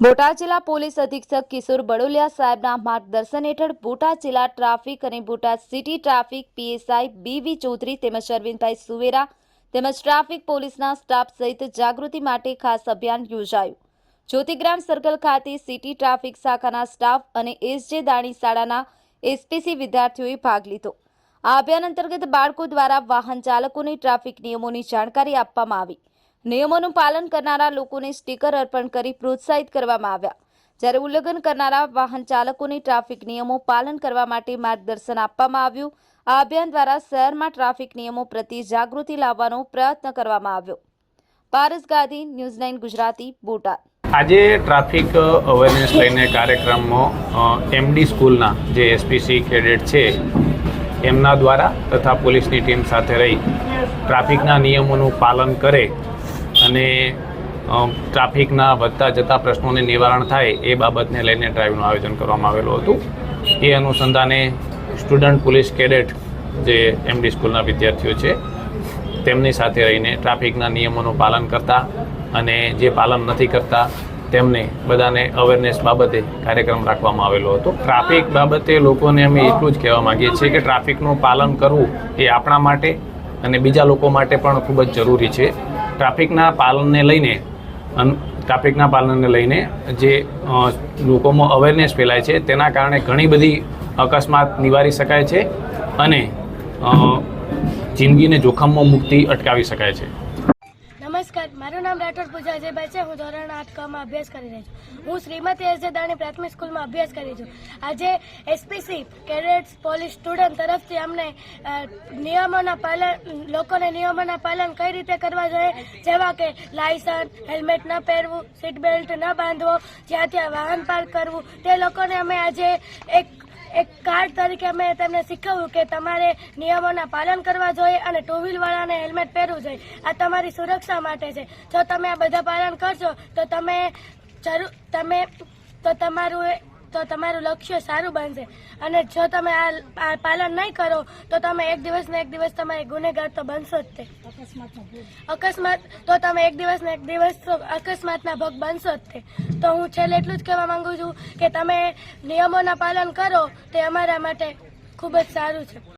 બોટાદ જિલ્લા પોલીસ અધિક્ષક કિશોર બડોલિયા સાહેબના માર્ગદર્શન હેઠળ બોટાદ જિલ્લા ટ્રાફિક અને Botad city traffic PSI B V Chaudhary તેમજ અરવિંદભાઈ સુવેરા તેમજ ટ્રાફિક પોલીસના સ્ટાફ સહિત જાગૃતિ માટે ખાસ અભિયાન યોજાયું. જ્યોતિગ્રામ સર્કલ ખાતે સિટી ટ્રાફિક શાખાના સ્ટાફ અને એસજે દાણી શાળાના એસપીસી વિદ્યાર્થીઓએ ભાગ લીધો. આ અભિયાન અંતર્ગત બાળકો દ્વારા વાહન ચાલકોને ટ્રાફિક નિયમોની જાણકારી આપવામાં આવી. નિયમોનું પાલન કરનારા લોકોને સ્ટીકર અર્પણ કરી પ્રોત્સાહિત કરવામાં આવ્યા. જ્યારે ઉલ્લંઘન કરનારા વાહન ચાલકોને ટ્રાફિક નિયમો પાલન કરવા માટે માર્ગદર્શન આપવામાં આવ્યું, આ અભિયાન દ્વારા શહેરમાં ટ્રાફિક નિયમો પ્રત્યે જાગૃતિ લાવવાનો પ્રયત્ન કરવામાં આવ્યો. Paras Gandhi news nine Gujarati, Botad. આજે ટ્રાફિક અવેરનેસ લઈને કાર્યક્રમમાં એમડી સ્કૂલના જે એસપીસી કેડેટ છે એમના દ્વારા તથા પોલીસની ટીમ સાથે રહી ટ્રાફિકના નિયમોનું પાલન કરે અને ટ્રાફિકના વધતા જતા પ્રશ્નોને નિવારણ થાય એ બાબતને લઈને ડ્રાઈવનું આયોજન કરવામાં આવેલું હતું. એ અનુસંધાને સ્ટુડન્ટ પોલીસ કેડેટ જે એમડી સ્કૂલના વિદ્યાર્થીઓ છે, તેમની સાથે રહીને ટ્રાફિકના નિયમોનું પાલન કરતા અને જે પાલન નથી કરતા તેમને બધાને અવેરનેસ બાબતે કાર્યક્રમ રાખવામાં આવેલો હતો. ટ્રાફિક બાબતે લોકોને અમે એટલું જ કહેવા માગીએ છીએ કે ટ્રાફિકનું પાલન કરવું એ આપણા માટે અને બીજા લોકો માટે પણ ખૂબ જ જરૂરી છે. ટ્રાફિકના પાલનને લઈને ટ્રાફિકના પાલનને લઈને જે લોકોમાં અવેરનેસ ફેલાય છે, તેના કારણે ઘણી બધી અકસ્માત નિવારી શકાય છે અને જિંદગીને જોખમમાં મુક્તિ અટકાવી શકાય છે. મારું નામ રાઠોડ પૂજા અજયભાઈ છે. હું ધોરણ આઠ કમાં અભ્યાસ કરી રહી છું. હું શ્રીમતી એસ દાણી પ્રાથમિક સ્કૂલમાં અભ્યાસ કરી છું. આજે એસપીસી, કેડેટ્સ, પોલીસ સ્ટુડન્ટ તરફથી અમને નિયમોના પાલન, લોકોને નિયમોના પાલન કઈ રીતે કરવા જોઈએ? જેવા કે લાયસન્સ, હેલ્મેટ ન પહેરવું, સીટ બેલ્ટ ન બાંધવો જ્યાં ત્યાં વાહન પાર્ક કરવું, તે લોકોને અમે આજે એક એક કાર્ડ તરીકે મેં તેમને શીખવ્યું કે તમારે નિયમોના પાલન કરવા જોઈએ અને ટુ વ્હીલવાળાને હેલ્મેટ પહેરવું જોઈએ. આ તમારી સુરક્ષા માટે છે. જો તમે આ બધા પાલન કરશો, તો તમે જરૂર, તમે, તો તમારું તો તમારું લક્ષ્ય સારું બનશે. અને જો તમે આ પાલન નહીં કરો, તો તમે એક દિવસ ને એક દિવસ તમારે ગુનેગાર તો બનશો જ તે. અકસ્માત તો તમે એક દિવસ ને એક દિવસ તો અકસ્માતના ભોગ બનશો જ તે. તો હું છેલ્લે એટલું જ કહેવા માંગુ છું કે તમે નિયમોના પાલન કરો, તે અમારા માટે ખૂબ જ સારું છે.